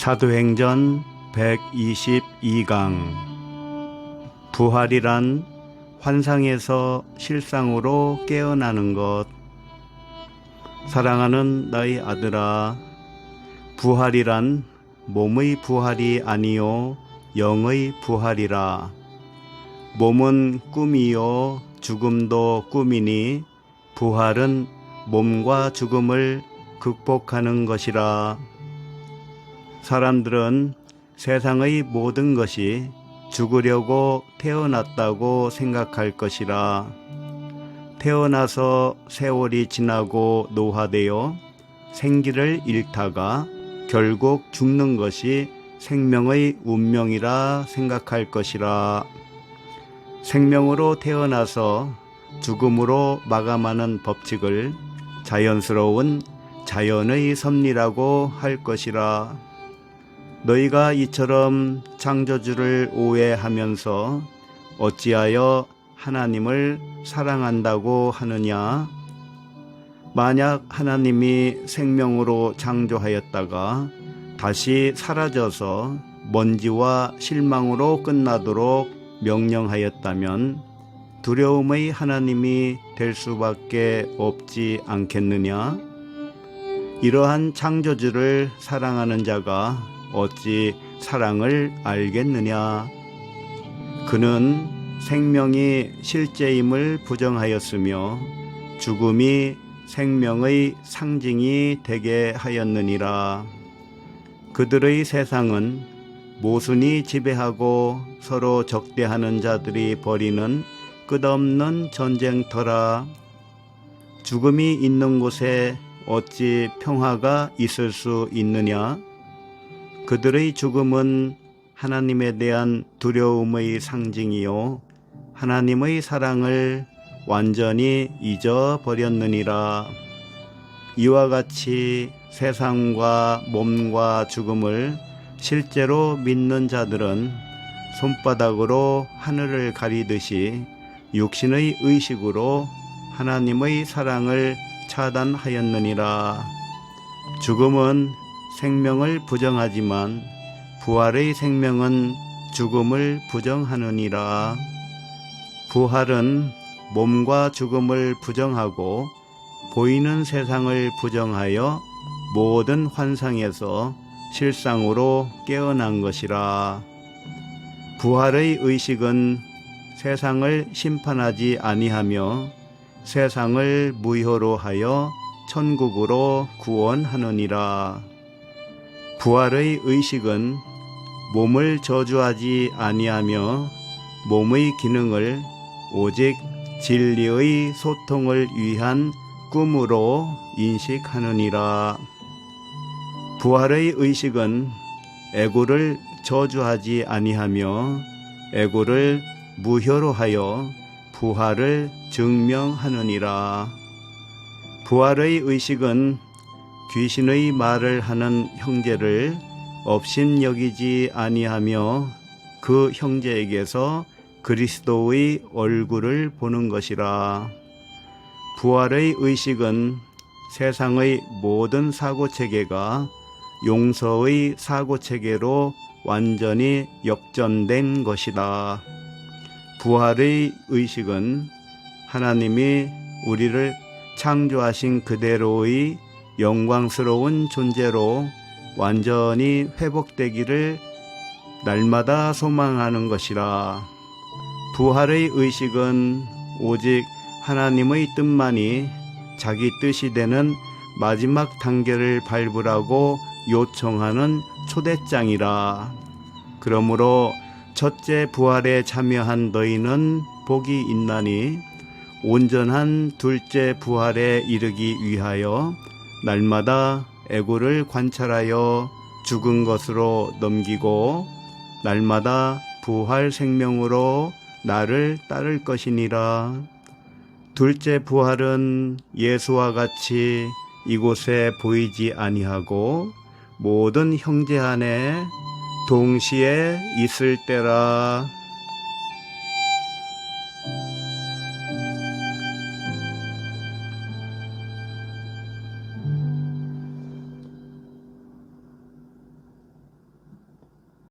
사도행전 122강. 부활이란 환상에서 실상으로 깨어나는 것. 사랑하는 나의 아들아 부활이란 몸의 부활이 아니요 영의 부활이라. 몸은 꿈이요 죽음도 꿈이니 부활은 몸과 죽음을 극복하는 것이라 사람들은 세상의 모든 것이 죽으려고 태어났다고 생각할 것이라. 태어나서 세월이 지나고 노화되어 생기를 잃다가 결국 죽는 것이 생명의 운명이라 생각할 것이라. 생명으로 태어나서 죽음으로 마감하는 법칙을 자연스러운 자연의 섭리라고 할 것이라 너희가 이처럼 창조주를 오해하면서 어찌하여 하나님을 사랑한다고 하느냐 만약 하나님이 생명으로 창조하였다가 다시 사라져서 먼지와 실망으로 끝나도록 명령하였다면 두려움의 하나님이 될 수밖에 없지 않겠느냐? 이러한 창조주를 사랑하는 자가 어찌 사랑을 알겠느냐? 그는 생명이 실제임을 부정하였으며 죽음이 생명의 상징이 되게 하였느니라. 그들의 세상은 모순이 지배하고 서로 적대하는 자들이 벌이는 끝없는 전쟁터라. 죽음이 있는 곳에 어찌 평화가 있을 수 있느냐? 그들의 죽음은 하나님에 대한 두려움의 상징이요. 하나님의 사랑을 완전히 잊어버렸느니라. 이와 같이 세상과 몸과 죽음을 실제로 믿는 자들은 손바닥으로 하늘을 가리듯이 육신의 의식으로 하나님의 사랑을 차단하였느니라. 죽음은 생명을 부정하지만 부활의 생명은 죽음을 부정하느니라. 부활은 몸과 죽음을 부정하고 보이는 세상을 부정하여 모든 환상에서 실상으로 깨어난 것이라. 부활의 의식은 세상을 심판하지 아니하며 세상을 무효로 하여 천국으로 구원하느니라. 부활의 의식은 몸을 저주하지 아니하며 몸의 기능을 오직 진리의 소통을 위한 꿈으로 인식하느니라. 부활의 의식은 애고를 저주하지 아니하며 애고를 무효로 하여 부활을 증명하느니라. 부활의 의식은 귀신의 말을 하는 형제를 업신 여기지 아니하며 그 형제에게서 그리스도의 얼굴을 보는 것이라. 부활의 의식은 세상의 모든 사고 체계가 용서의 사고 체계로 완전히 역전된 것이다. 부활의 의식은 하나님이 우리를 창조하신 그대로의 영광스러운 존재로 완전히 회복되기를 날마다 소망하는 것이라. 부활의 의식은 오직 하나님의 뜻만이 자기 뜻이 되는 마지막 단계를 밟으라고 요청하는 초대장이라. 그러므로 첫째 부활에 참여한 너희는 복이 있나니 온전한 둘째 부활에 이르기 위하여 날마다 애고를 관찰하여 죽은 것으로 넘기고 날마다 부활 생명으로 나를 따를 것이니라. 둘째 부활은 예수와 같이 이곳에 보이지 아니하고 모든 형제 안에 동시에 있을 때라.